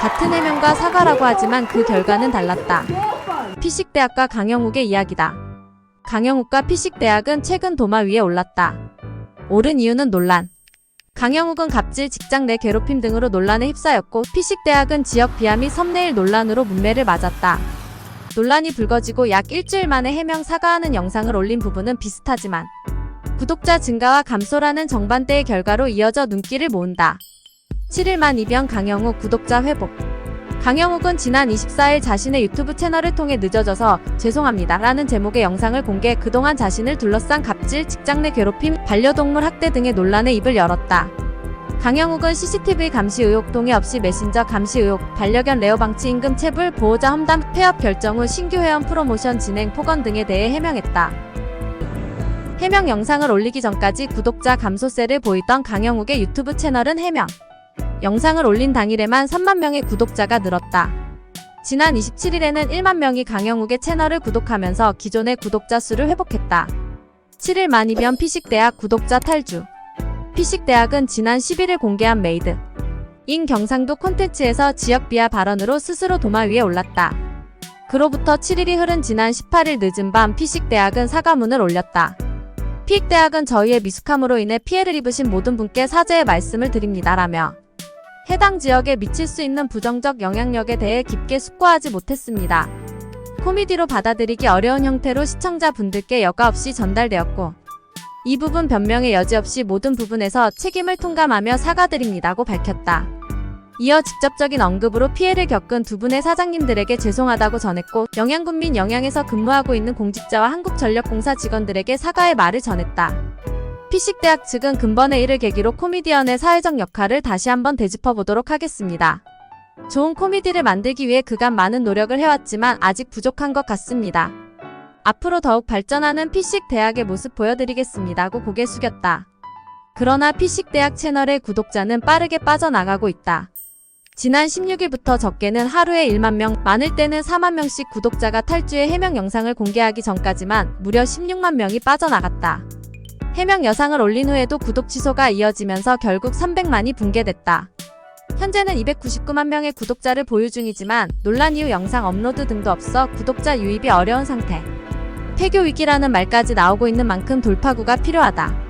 같은 해명과 사과라고 하지만 그 결과는 달랐다. 피식대학과 강영욱의 이야기다. 강영욱과 피식대학은 최근 도마 위에 올랐다. 오른 이유는 논란. 강영욱은 갑질, 직장 내 괴롭힘 등으로 논란에 휩싸였고 피식대학은 지역 비하 및 썸네일 논란으로 문매를 맞았다. 논란이 불거지고 약 일주일 만에 해명 사과하는 영상을 올린 부분은 비슷하지만 구독자 증가와 감소라는 정반대의 결과로 이어져 눈길을 모은다. 7일 만 이변 강영욱 구독자 회복. 강영욱은 지난 24일 자신의 유튜브 채널을 통해 늦어져서 죄송합니다 라는 제목의 영상을 공개 그동안 자신을 둘러싼 갑질, 직장 내 괴롭힘, 반려동물 학대 등의 논란에 입을 열었다. 강영욱은 CCTV 감시 의혹 동의 없이 메신저 감시 의혹, 반려견 레어 방치 임금 체불, 보호자 험담, 폐업 결정 후 신규 회원 프로모션 진행 폭언 등에 대해 해명했다. 해명 영상을 올리기 전까지 구독자 감소세를 보이던 강영욱의 유튜브 채널은 해명. 영상을 올린 당일에만 3만 명의 구독자가 늘었다. 지난 27일에는 1만 명이 강영욱의 채널을 구독하면서 기존의 구독자 수를 회복했다. 7일 만이변 피식대학 구독자 탈주. 피식대학은 지난 11일 공개한 메이드. 인 경상도 콘텐츠에서 지역 비하 발언으로 스스로 도마 위에 올랐다. 그로부터 7일이 흐른 지난 18일 늦은 밤 피식대학은 사과문을 올렸다. 피익대학은 저희의 미숙함으로 인해 피해를 입으신 모든 분께 사죄의 말씀을 드립니다라며 해당 지역에 미칠 수 있는 부정적 영향력에 대해 깊게 숙고하지 못했습니다. 코미디로 받아들이기 어려운 형태로 시청자분들께 여과 없이 전달되었고 이 부분 변명의 여지 없이 모든 부분에서 책임을 통감하며 사과드립니다고 밝혔다. 이어 직접적인 언급으로 피해를 겪은 두 분의 사장님들에게 죄송하다고 전했고 영양군 민 영양에서 근무하고 있는 공직자와 한국전력공사 직원들에게 사과의 말을 전했다. 피식 대학 측은 근본의 일을 계기로 코미디언의 사회적 역할을 다시 한번 되짚어 보도록 하겠습니다. 좋은 코미디를 만들기 위해 그간 많은 노력을 해왔지만 아직 부족한 것 같습니다. 앞으로 더욱 발전하는 피식 대학의 모습 보여드리겠습니다고 고개 숙였다. 그러나 피식 대학 채널의 구독자는 빠르게 빠져나가고 있다. 지난 16일부터 적게는 하루에 1만 명, 많을 때는 4만 명씩 구독자가 탈주의 해명 영상을 공개하기 전까지만 무려 16만 명이 빠져나갔다. 해명 여상을 올린 후에도 구독 취소가 이어지면서 결국 300만이 붕괴됐다. 현재는 299만 명의 구독자를 보유 중이지만 논란 이후 영상 업로드 등도 없어 구독자 유입이 어려운 상태. 폐교 위기라는 말까지 나오고 있는 만큼 돌파구가 필요하다.